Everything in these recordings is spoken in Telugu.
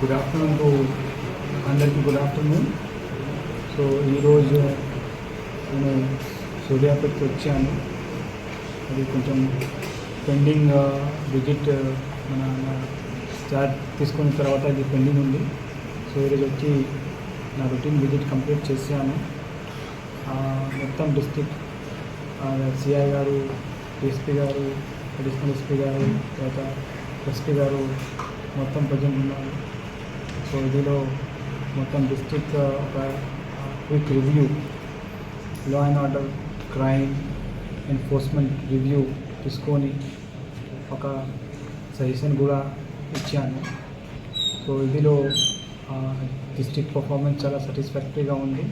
గుడ్ ఆఫ్టర్నూన్ టు అందరికీ గుడ్ ఆఫ్టర్నూన్ సో ఈరోజు నేను సూర్యాపేటకి వచ్చాను. అది కొంచెం పెండింగ్ విజిట్ uh, uh, మన చార్జ్ తీసుకున్న తర్వాత అది పెండింగ్ ఉంది. సో ఈరోజు వచ్చి నా రొటీన్ విజిట్ కంప్లీట్ చేశాను. మొత్తం డిస్టిక్ సిఐ గారు ఎస్పీ గారు అడిషనల్ ఎస్పీ గారు తర్వాత ఎస్పీ గారు మొత్తం ప్రజెంట్ ఉన్నారు. సో ఇదిలో మొత్తం డిస్ట్రిక్ట్ ఒక quick review law and order crime enforcement review తీసుకొని ఒక సజెషన్ కూడా ఇచ్చాను. సో ఇదిలో డిస్ట్రిక్ట్ పర్ఫార్మెన్స్ చాలా సాటిస్ఫాక్టరీగా ఉంది.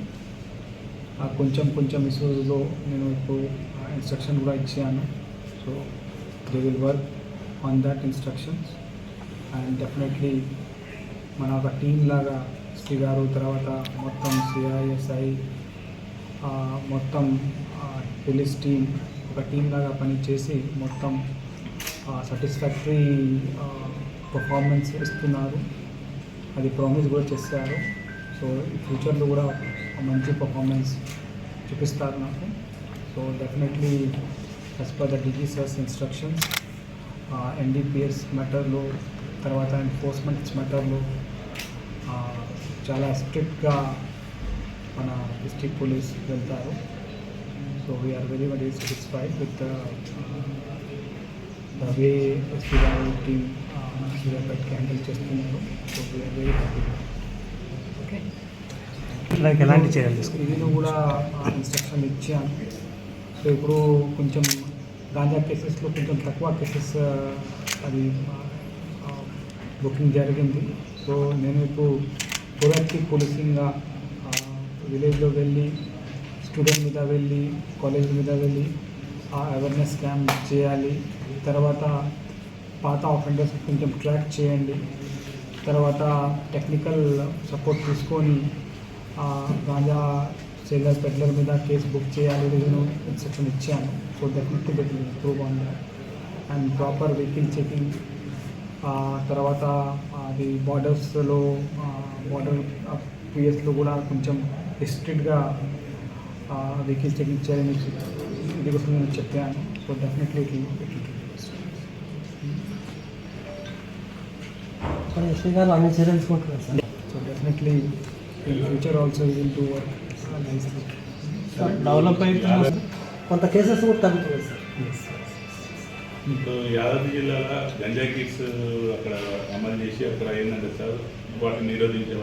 ఆ కొంచెం కొంచెం ఇష్యూస్లో నేను ఇప్పుడు ఇన్స్ట్రక్షన్ కూడా ఇచ్చాను. So they will work on that instructions and definitely మన ఒక టీం లాగా శ్రీ గారు తర్వాత మొత్తం సిఐఎస్ఐ మొత్తం పోలీస్ టీం ఒక టీం లాగా పనిచేసి మొత్తం సాటిస్ఫాక్టరీ పర్ఫార్మెన్స్ ఇస్తున్నారు. అది ప్రామిస్ కూడా చేశారు. సో ఫ్యూచర్లో కూడా మంచి పర్ఫార్మెన్స్ చూపిస్తారు నాకు. So definitely as per the DG's instructions NDPS మ్యాటర్లో తర్వాత ఎన్ఫోర్స్మెంట్స్ మ్యాటర్లో చాలా స్ట్రిక్ట్గా మన డిస్ట్రిక్ట్ పోలీస్ వెళ్తారు. So we're very very satisfied with the way SP గారు టీమ్ సూర్యాపేటకి హ్యాండిల్ చేస్తున్నారు. So we're very happy okay like ఎలాంటి తీసుకుంటారు? ఇదిలో కూడా ఇన్స్ట్రక్షన్ ఇచ్చాను. సో ఇప్పుడు కొంచెం గాంజా కేసెస్లో కొంచెం తక్కువ కేసెస్ అది బుకింగ్ జరిగింది. సో నేను ఇప్పుడు ప్రొయాక్టివ్ పోలీసింగ్గా విలేజ్లో వెళ్ళి స్టూడెంట్ మీద వెళ్ళి కాలేజ్ మీద వెళ్ళి ఆ అవేర్నెస్ క్యాంప్ చేయాలి. తర్వాత పాత ఆఫెండర్స్ కొంచెం ట్రాక్ చేయండి. తర్వాత టెక్నికల్ సపోర్ట్ తీసుకొని గాంజా సేలర్ పెడ్లర్ మీద కేసు బుక్ చేయాలి నేను ఇన్స్ట్రక్షన్ ఇచ్చాను. So definitely that improve on that and proper vehicle checking తర్వాత అది బార్డర్స్లో బార్డర్ పిఎస్లో కూడా కొంచెం రిస్ట్రిక్ట్గా వెహికల్ చెకింగ్ చేయాలని ఇది కోసం నేను చెప్పాను. సో డెఫినెట్లీ ఎస్పీ గారు అన్ని చర్యలు తీసుకుంటున్నారు sir? So definitely in future also will to work develop అయితే కొంత కేసెస్ కూడా తగ్గుతుంది సార్. ఇప్పుడు యాదాద్రి జిల్లాలో గంజాయి కిట్స్ అక్కడ అమలు చేసి అక్కడ ఏంటంటే సార్ వాటిని నిరోధించే